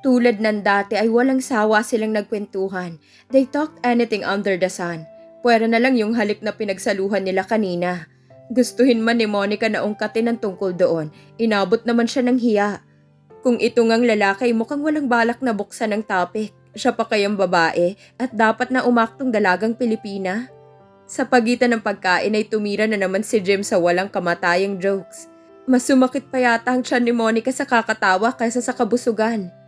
Tulad ng dati ay walang sawa silang nagkwentuhan. They talked anything under the sun. Pwera na lang yung halik na pinagsaluhan nila kanina. Gustuhin man ni Monica na ungkatin ang tungkol doon, inabot naman siya ng hiya. Kung ito ngang lalaki mukhang walang balak na buksan ng topic, siya pa kayang babae at dapat na umaktong dalagang Pilipina. Sa pagitan ng pagkain ay tumira na naman si Jim sa walang kamatayang jokes. Mas sumakit pa yata ang tiyan ni Monica sa kakatawa kaysa sa kabusugan.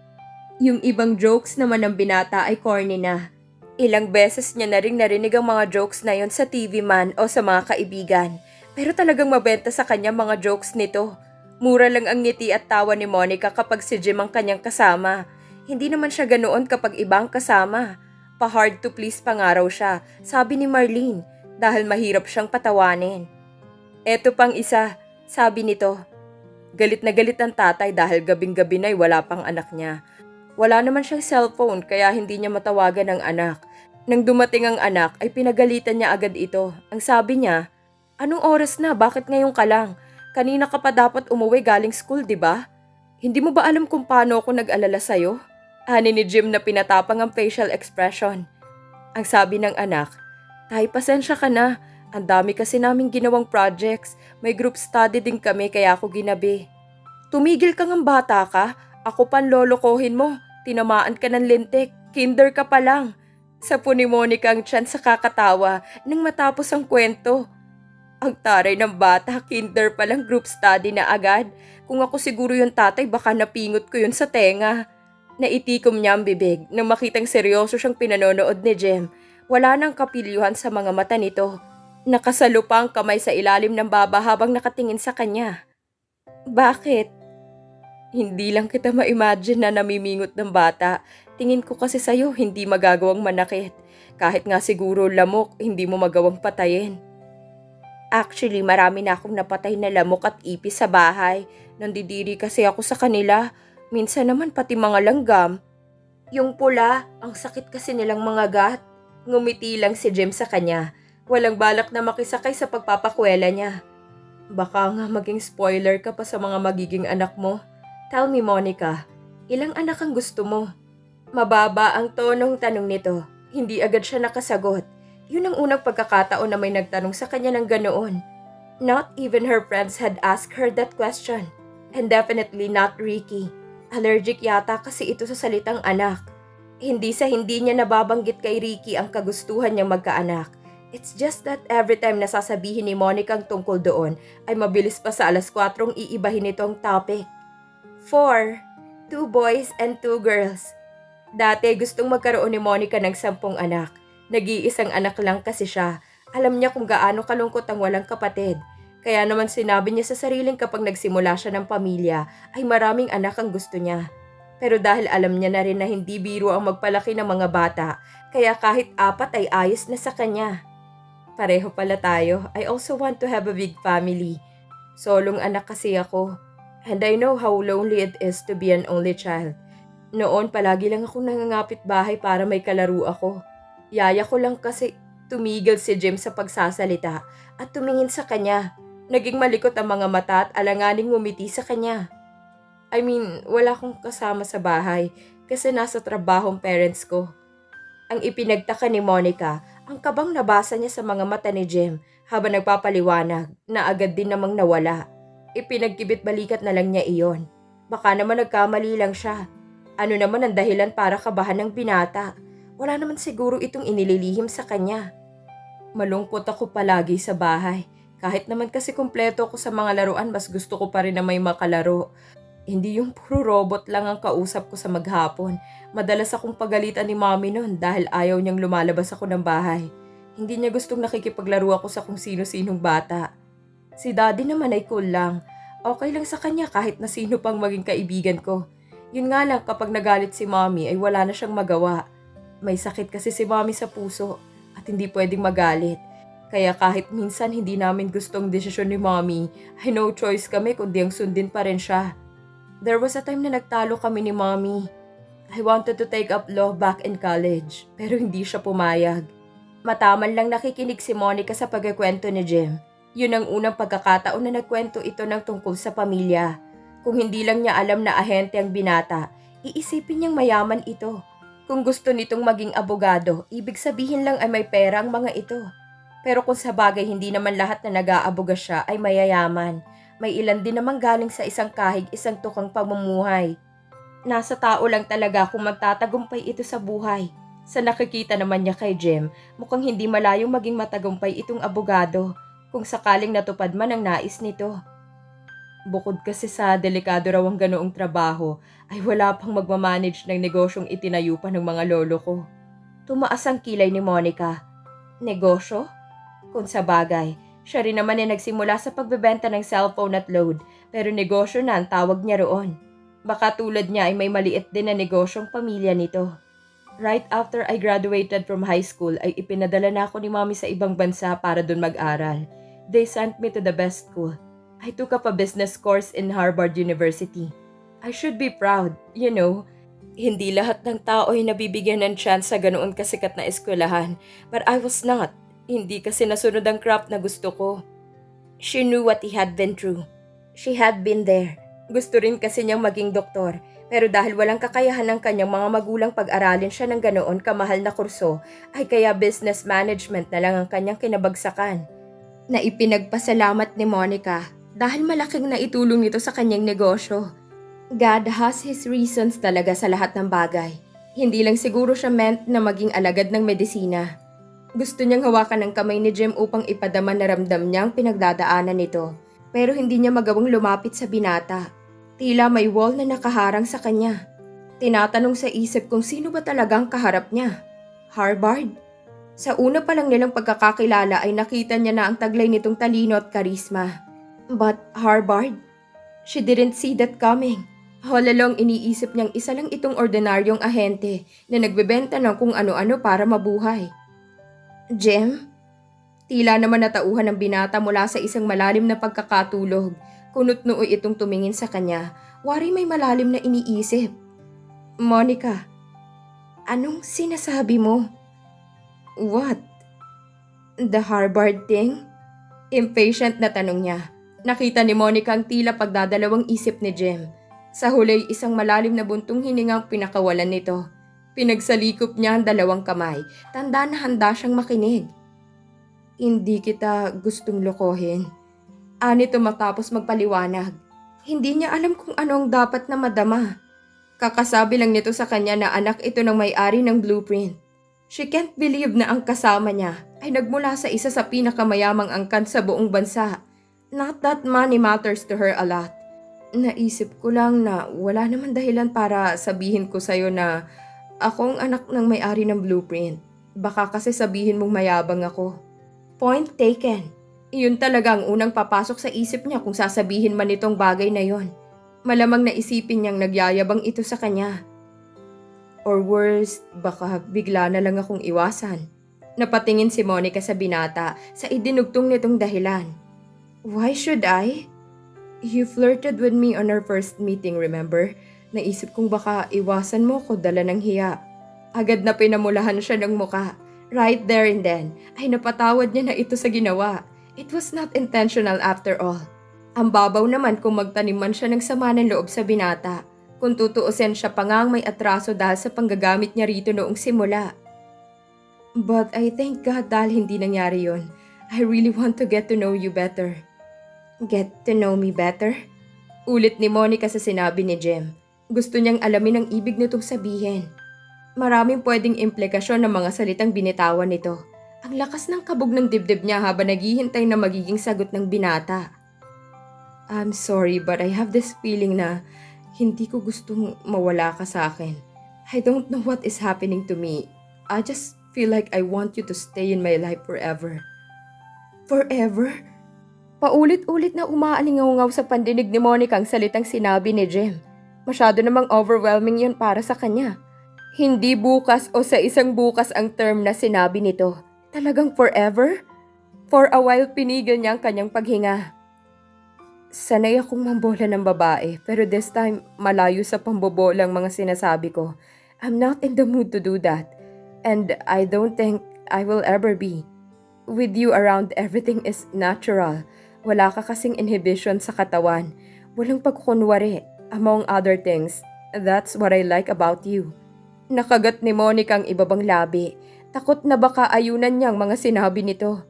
Yung ibang jokes naman ng binata ay corny na. Ilang beses niya na rin narinig ang mga jokes na yon sa TV man o sa mga kaibigan. Pero talagang mabenta sa kanya mga jokes nito. Mura lang ang ngiti at tawa ni Monica kapag si Jim ang kanyang kasama. Hindi naman siya ganoon kapag ibang kasama. Pa-hard to please pangaraw siya, sabi ni Marlene, dahil mahirap siyang patawanin. Eto pang isa, sabi nito. Galit na galit ang tatay dahil gabing-gabi na'y wala pang anak niya. Wala naman siyang cellphone kaya hindi niya matawagan ang anak. Nang dumating ang anak ay pinagalitan niya agad ito. Ang sabi niya, Anong oras na? Bakit ngayon ka lang? Kanina ka pa dapat umuwi galing school, di ba? Hindi mo ba alam kung paano ako nag-alala sa'yo? Ani ni Jim na pinatapang ang facial expression. Ang sabi ng anak, Tay, pasensya ka na. Ang dami kasi naming ginawang projects. May group study din kami kaya ako ginabi. Tumigil ka ng bata ka. Ako pan lolokohin mo. Tinamaan ka ng lintik. Kinder ka pa lang. Sa ni Monica ang tiyan sa kakatawa nang matapos ang kwento. Ang taray ng bata, kinder pa lang group study na agad. Kung ako siguro yung tatay, baka napingot ko yun sa tenga. Naitikom niya ang bibig nang makitang seryoso siyang pinanonood ni Jem. Wala nang kapilyuhan sa mga mata nito. Nakasalo ang kamay sa ilalim ng baba habang nakatingin sa kanya. Bakit? Hindi lang kita ma-imagine na namimingot ng bata. Tingin ko kasi sa'yo hindi magagawang manakit. Kahit nga siguro lamok, hindi mo magawang patayin. Actually, marami na akong napatay na lamok at ipis sa bahay. Nandidiri kasi ako sa kanila. Minsan naman pati mga langgam. Yung pula, ang sakit kasi nilang mga gat. Ngumiti lang si Jim sa kanya. Walang balak na makisakay sa pagpapakwela niya. Baka nga maging spoiler ka pa sa mga magiging anak mo. Tell me, Monica, ilang anak ang gusto mo? Mababa ang tonong tanong nito. Hindi agad siya nakasagot. Yun ang unang pagkakataon na may nagtanong sa kanya ng ganoon. Not even her friends had asked her that question. And definitely not Ricky. Allergic yata kasi ito sa salitang anak. Hindi sa hindi niya nababanggit kay Ricky ang kagustuhan niyang magkaanak. It's just that every time nasasabihin ni Monica ang tungkol doon, ay mabilis pa sa alas 4 iibahin ito topic. Four. Two boys and two girls. Dati gustong magkaroon ni Monica ng sampung anak. Nag-iisang anak lang kasi siya. Alam niya kung gaano kalungkot ang walang kapatid. Kaya naman sinabi niya sa sariling kapag nagsimula siya ng pamilya ay maraming anak ang gusto niya. Pero dahil alam niya na rin na hindi biro ang magpalaki ng mga bata, kaya kahit apat ay ayos na sa kanya. Pareho pala tayo. I also want to have a big family. Solong anak kasi ako. And I know how lonely it is to be an only child. Noon palagi lang akong nangangapit bahay para may kalaro ako. Yaya ko lang kasi tumigil si Jim sa pagsasalita at tumingin sa kanya. Naging malikot ang mga mata at alanganing ngumiti sa kanya. I mean, wala akong kasama sa bahay kasi nasa trabahong parents ko. Ang ipinagtaka ni Monica, ang kabang nabasa niya sa mga mata ni Jim habang nagpapaliwanag na agad din namang nawala. Ipinagkibit balikat na lang niya iyon. Baka naman nagkamali lang siya. Ano naman ang dahilan para kabahan ng binata? Wala naman siguro itong inililihim sa kanya. Malungkot ako palagi sa bahay. Kahit naman kasi kumpleto ako sa mga laruan, mas gusto ko pa rin na may makalaro. Hindi yung puro robot lang ang kausap ko sa maghapon. Madalas akong pagalitan ni mami noon dahil ayaw niyang lumalabas ako ng bahay. Hindi niya gustong nakikipaglaro ako sa kung sino-sinong bata. Si daddy naman ay cool lang. Okay lang sa kanya kahit na sino pang maging kaibigan ko. Yun nga lang kapag nagalit si mommy ay wala na siyang magawa. May sakit kasi si mommy sa puso at hindi pwedeng magalit. Kaya kahit minsan hindi namin gustong desisyon ni mommy, ay no choice kami kundi ang sundin pa rin siya. There was a time na nagtalo kami ni mommy. I wanted to take up law back in college, pero hindi siya pumayag. Mataman lang nakikinig si Monica sa pagkikwento ni Jim. Yun ang unang pagkakataon na nagkwento ito ng tungkol sa pamilya. Kung hindi lang niya alam na ahente ang binata, Iisipin niyang mayaman ito. Kung gusto nitong maging abogado, ibig sabihin lang ay may pera ang mga ito. Pero kung sa bagay hindi naman lahat na nag-aaboga siya ay mayayaman. May ilan din naman galing sa isang kahig isang tukang pamumuhay. Nasa tao lang talaga kung magtatagumpay ito sa buhay. Sa nakikita naman niya kay Jim, mukhang hindi malayong maging matagumpay itong abogado kung sakaling natupad man ang nais nito. Bukod kasi sa delikado raw ang ganoong trabaho, ay wala pang magmamanage ng negosyong itinayo pa ng mga lolo ko. Tumaas ang kilay ni Monica. Negosyo? Kung sa bagay, siya rin naman ay nagsimula sa pagbebenta ng cellphone at load, pero negosyo na ang tawag niya roon. Baka tulad niya ay may maliit din na negosyong pamilya nito. Right after I graduated from high school ay ipinadala na ako ni mami sa ibang bansa para doon mag-aral. They sent me to the best school. I took up a business course in Harvard University. I should be proud, you know. Hindi lahat ng tao ay nabibigyan ng chance sa ganoon kasikat na eskwelahan, but I was not. Hindi kasi nasunod ang craft na gusto ko. She knew what he had been through. She had been there. Gusto rin kasi niyang maging doktor, pero dahil walang kakayahan ng kanyang mga magulang pag-aralin siya ng ganoon kamahal na kurso, ay kaya business management na lang ang kanyang kinabagsakan. Na ipinagpasalamat ni Monica dahil malaking naitulong nito sa kanyang negosyo. God has His reasons talaga sa lahat ng bagay. Hindi lang siguro siya meant na maging alagad ng medisina. Gusto niyang hawakan ng kamay ni Jim upang ipadama na ramdam niya ang pinagdadaanan nito. Pero hindi niya magawang lumapit sa binata. Tila may wall na nakaharang sa kanya. Tinatanong sa isip kung sino ba talagang kaharap niya. Harvard? Sa una pa lang nilang pagkakakilala ay nakita niya na ang taglay nitong talino at karisma. But Harvard? She didn't see that coming. All along iniisip niyang isa lang itong ordinaryong ahente na nagbebenta ng kung ano-ano para mabuhay. Jem? Tila naman natauhan ng binata mula sa isang malalim na pagkakatulog. Kunot noo itong tumingin sa kanya. Wari may malalim na iniisip. Monica, anong sinasabi mo? What? The Harvard thing? Impatient na tanong niya. Nakita ni Monica ang tila pagdadalawang isip ni Jem. Sa huli isang malalim na buntong hiningang pinakawalan nito. Pinagsalikop niya ang dalawang kamay. Tanda na handa siyang makinig. Hindi kita gustong lokohin. Anito matapos magpaliwanag. Hindi niya alam kung ano ang dapat na madama. Kakasabi lang nito sa kanya na anak ito ng may-ari ng blueprint. She can't believe na ang kasama niya ay nagmula sa isa sa pinakamayamang angkan sa buong bansa. Not that money matters to her a lot. Naisip ko lang na wala naman dahilan para sabihin ko sa'yo na ako ang anak ng may-ari ng blueprint. Baka kasi sabihin mong mayabang ako. Point taken. Iyon talaga ang unang papasok sa isip niya kung sasabihin man itong bagay na yon. Malamang naisipin niyang nagyayabang ito sa kanya. Or worse, baka bigla na lang akong iwasan. Napatingin si Monica sa binata sa idinugtong nitong dahilan. Why should I? You flirted with me on our first meeting, remember? Naisip kong baka iwasan mo ko dala ng hiya. Agad na pinamulahan siya ng muka. Right there and then, ay napatawad niya na ito sa ginawa. It was not intentional after all. Ang babaw naman kung magtanim man siya ng sama ng loob sa binata. Kung tutuusin siya pa nga ang may atraso dahil sa panggagamit niya rito noong simula. But I thank God dahil hindi nangyari yon. I really want to get to know you better. Get to know me better? Ulit ni Monica sa sinabi ni Jem. Gusto niyang alamin ang ibig nitong sabihin. Maraming pwedeng implikasyon ng mga salitang binitawan nito. Ang lakas ng kabog ng dibdib niya habang naghihintay na magiging sagot ng binata. I'm sorry but I have this feeling na hindi ko gustong mawala ka sa akin. I don't know what is happening to me. I just feel like I want you to stay in my life forever. Forever? Paulit-ulit na umaalingaw sa pandinig ni Monica ang salitang sinabi ni Jem. Masyado namang overwhelming yun para sa kanya. Hindi bukas o sa isang bukas ang term na sinabi nito. Talagang forever? For a while pinigil niya ang kanyang paghinga. Sanay akong mambola ng babae pero this time malayo sa pambobola ang mga sinasabi ko. I'm not in the mood to do that. And I don't think I will ever be. With you around everything is natural. Wala ka kasing inhibition sa katawan. Walang pagkukunwari. Among other things, That's what I like about you. Nakagat ni Monica ang ibabang labi. Takot na baka ayunan niyang mga sinabi nito.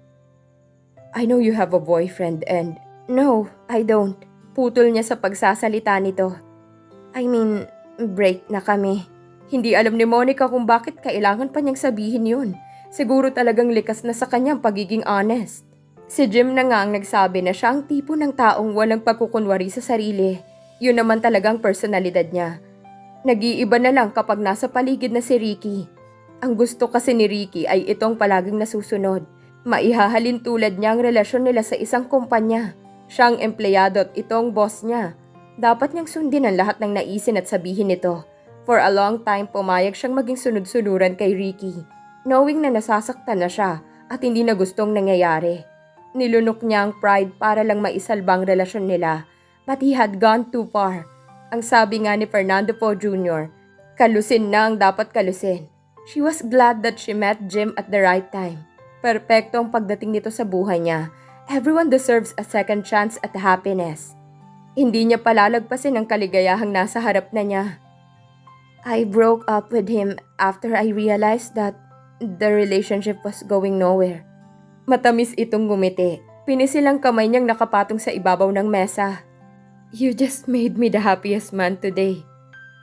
I know you have a boyfriend and... No, I don't. Putol niya sa pagsasalita nito. I mean, break na kami. Hindi alam ni Monica kung bakit kailangan pa niyang sabihin yun. Siguro talagang likas na sa kanyang pagiging honest. Si Jim na nga ang nagsabi na siya ang tipo ng taong walang pagkukunwari sa sarili. Yun naman talagang personalidad niya. Nag-iiba na lang kapag nasa paligid na si Ricky. Ang gusto kasi ni Ricky ay itong palaging nasusunod. Maihahalin tulad niya ang relasyon nila sa isang kumpanya. Siya ang empleyado at itong boss niya. Dapat niyang sundin ang lahat ng naisin at sabihin nito. For a long time, pumayag siyang maging sunod-sunuran kay Ricky. Knowing na nasasaktan na siya at hindi na gustong nangyayari. Nilunok niya ang pride para lang maisalbang relasyon nila. But he had gone too far. Ang sabi nga ni Fernando Po Jr., kalusin na ang dapat kalusin. She was glad that she met Jim at the right time. Perpekto ang pagdating nito sa buhay niya. Everyone deserves a second chance at happiness. Hindi niya palalagpasin ang kaligayahang nasa harap na niya. I broke up with him after I realized that the relationship was going nowhere. Matamis itong gumiti. Pinisilang kamay niyang nakapatong sa ibabaw ng mesa. You just made me the happiest man today.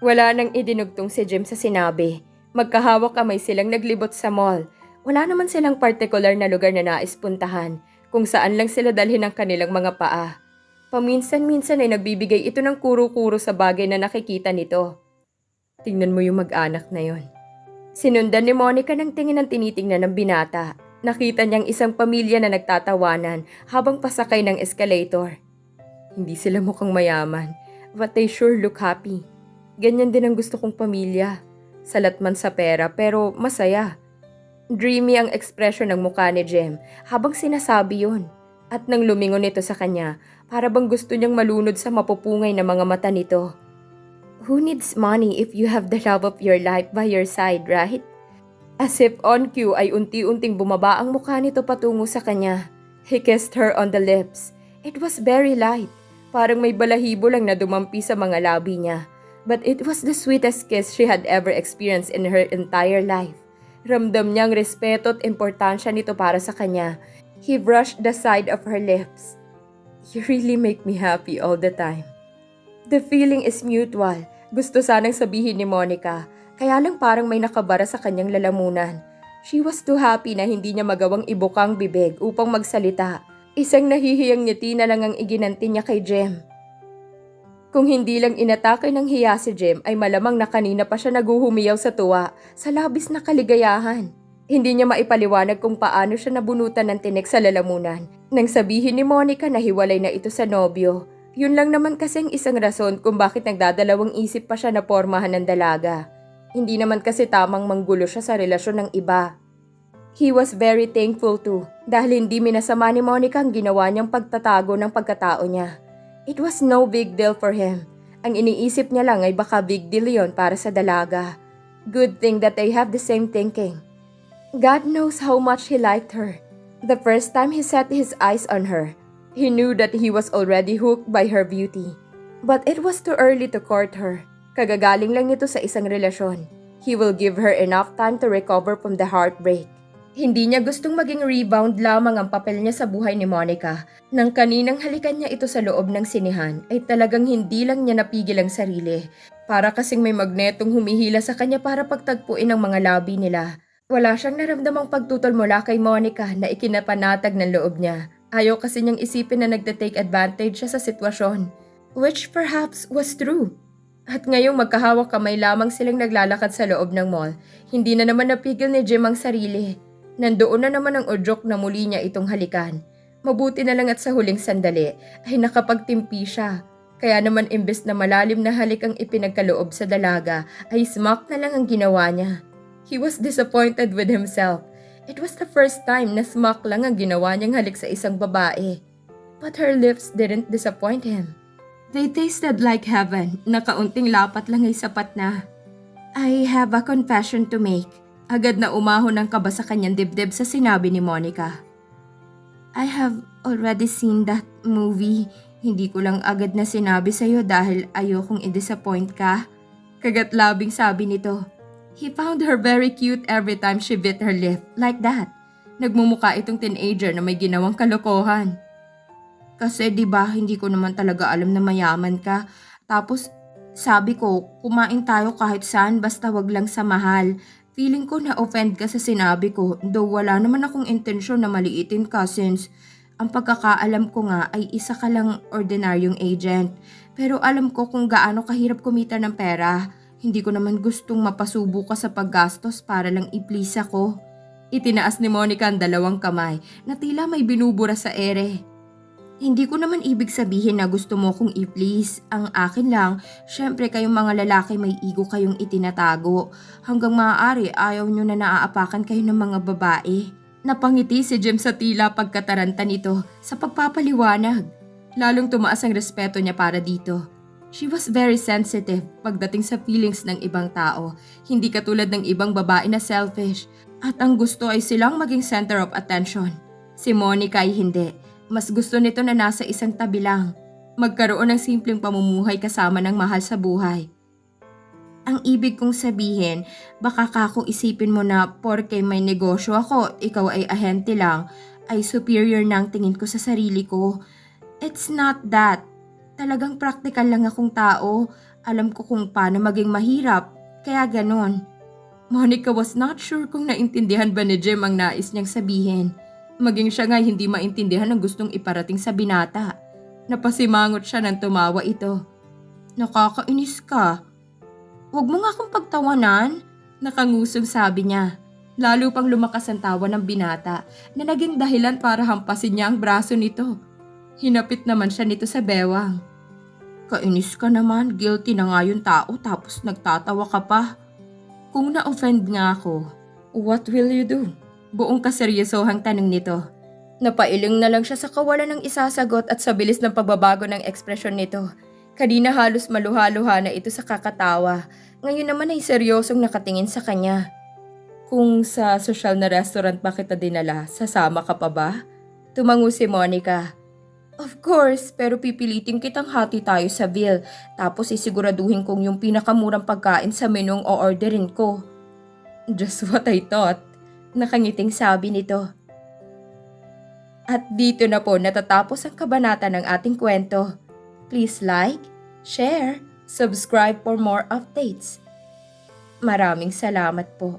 Wala nang idinugtong si Jim sa sinabi. Magkahawak kamay silang naglibot sa mall. Wala naman silang partikular na lugar na nais puntahan kung saan lang sila dalhin ang kanilang mga paa. Paminsan-minsan ay nagbibigay ito ng kuro-kuro sa bagay na nakikita nito. Tingnan mo yung mag-anak na yon. Sinundan ni Monica ng tingin ng tinitingnan ng binata. Nakita niyang isang pamilya na nagtatawanan habang pasakay ng escalator. Hindi sila mukhang mayaman, but they sure look happy. Ganyan din ang gusto kong pamilya. Salat man sa pera pero masaya. Dreamy ang ekspresyon ng mukha ni Jem habang sinasabi yon. At nang lumingon ito sa kanya, para bang gusto niyang malunod sa mapupungay na mga mata nito. Who needs money if you have the love of your life by your side, right? As if on cue ay unti-unting bumaba ang mukha nito patungo sa kanya. He kissed her on the lips. It was very light. Parang may balahibo lang na dumampi sa mga labi niya. But it was the sweetest kiss she had ever experienced in her entire life. Ramdam niyang respeto at importansya nito para sa kanya. He brushed the side of her lips. You really make me happy all the time. The feeling is mutual. Gusto sanang sabihin ni Monica, kaya lang parang may nakabara sa kanyang lalamunan. She was too happy na hindi niya magawang ibukang bibig upang magsalita. Isang nahihiyang ngiti na lang ang iginanti niya kay Jem. Kung hindi lang inatake ng hiya si Jem ay malamang na kanina pa siya naguhumiyaw sa tuwa sa labis na kaligayahan. Hindi niya maipaliwanag kung paano siya nabunutan ng tinik sa lalamunan nang sabihin ni Monica na hiwalay na ito sa nobyo. Yun lang naman kasing isang rason kung bakit nagdadalawang isip pa siya na pormahan ng dalaga. Hindi naman kasi tamang manggulo siya sa relasyon ng iba. He was very thankful too dahil hindi minasama ni Monica ang ginawa niyang pagtatago ng pagkatao niya. It was no big deal for him. Ang iniisip niya lang ay baka big deal yon para sa dalaga. Good thing that they have the same thinking. God knows how much he liked her. The first time he set his eyes on her, he knew that he was already hooked by her beauty. But it was too early to court her. Kagagaling lang nito sa isang relasyon. He will give her enough time to recover from the heartbreak. Hindi niya gustong maging rebound lamang ang papel niya sa buhay ni Monica. Nang kaninang halikan niya ito sa loob ng sinihan, ay talagang hindi lang niya napigil ang sarili. Para kasing may magnetong humihila sa kanya para pagtagpuin ang mga labi nila. Wala siyang naramdamang pagtutol mula kay Monica na ikinapanatag ng loob niya. Ayaw kasi niyang isipin na nagte-take advantage siya sa sitwasyon. Which perhaps was true. At ngayong magkahawak kamay lamang silang naglalakad sa loob ng mall, hindi na naman napigil ni Jim ang sarili. Nandoon na naman ang udyok na muli niya itong halikan. Mabuti na lang at sa huling sandali ay nakapagtimpi siya. Kaya naman imbes na malalim na halik ang ipinagkaloob sa dalaga ay smack na lang ang ginawa niya. He was disappointed with himself. It was the first time na smack lang ang ginawa niyang halik sa isang babae. But her lips didn't disappoint him. They tasted like heaven na kaunting lapat lang ay sapat na. I have a confession to make. Agad na umahon ang kaba sa kanyang dibdib sa sinabi ni Monica. I have already seen that movie. Hindi ko lang agad na sinabi sa'yo dahil ayokong i-disappoint ka. Kagatlabing sabi nito. He found her very cute every time she bit her lip, like that. Nagmumuka itong teenager na may ginawang kalokohan. Kasi 'di ba hindi ko naman talaga alam na mayaman ka. Tapos sabi ko, kumain tayo kahit saan basta wag lang sa mahal. Feeling ko na offend ka sa sinabi ko, though wala naman akong intensyon na maliitin ka since ang pagkakaalam ko nga ay isa ka lang ordinaryong agent. Pero alam ko kung gaano kahirap kumita ng pera. Hindi ko naman gustong mapasubo ka sa paggastos para lang i-please ako. Itinaas ni Monica ang dalawang kamay na tila may binubura sa ere. Hindi ko naman ibig sabihin na gusto mo kong i-please. Ang akin lang, syempre kayong mga lalaki may ego kayong itinatago. Hanggang maaari ayaw nyo na naaapakan kayo ng mga babae. Napangiti si Jim sa tila pagkataranta nito sa pagpapaliwanag. Lalong tumaas ang respeto niya para dito. She was very sensitive pagdating sa feelings ng ibang tao. Hindi katulad ng ibang babae na selfish. At ang gusto ay silang maging center of attention. Si Monica ay hindi. Mas gusto nito na nasa isang tabi lang. Magkaroon ng simpleng pamumuhay kasama ng mahal sa buhay. Ang ibig kong sabihin, baka kako isipin mo na porke may negosyo ako, ikaw ay ahente lang, ay superior na tingin ko sa sarili ko. It's not that. Talagang praktikal lang akong tao. Alam ko kung paano maging mahirap. Kaya ganon. Monica was not sure kung naintindihan ba ni Jim ang nais niyang sabihin. Maging siya nga hindi maintindihan ang gustong iparating sa binata. Napasimangot siya nang tumawa ito. Nakakainis ka. Huwag mo nga akong pagtawanan. Nakangusong sabi niya. Lalo pang lumakas ang tawa ng binata na naging dahilan para hampasin niya ang braso nito. Hinapit naman siya nito sa bewang. Kainis ka naman, guilty na nga yung tao tapos nagtatawa ka pa. Kung na-offend nga ako, what will you do? Buong kaseryosohang tanong nito. Napailing na lang siya sa kawalan ng isasagot at sa bilis ng pagbabago ng ekspresyon nito. Kanina halos maluha-luha na ito sa kakatawa. Ngayon naman ay seryosong nakatingin sa kanya. Kung sa social na restaurant pa kita dinala, sasama ka pa ba? Tumango si Monica. Of course, pero pipilitin kitang hati tayo sa bill. Tapos isiguraduhin kong yung pinakamurang pagkain sa menong o orderin ko. Just what I thought. Nakangiting sabi nito. At dito na po natatapos ang kabanata ng ating kwento. Please like, share, subscribe for more updates. Maraming salamat po.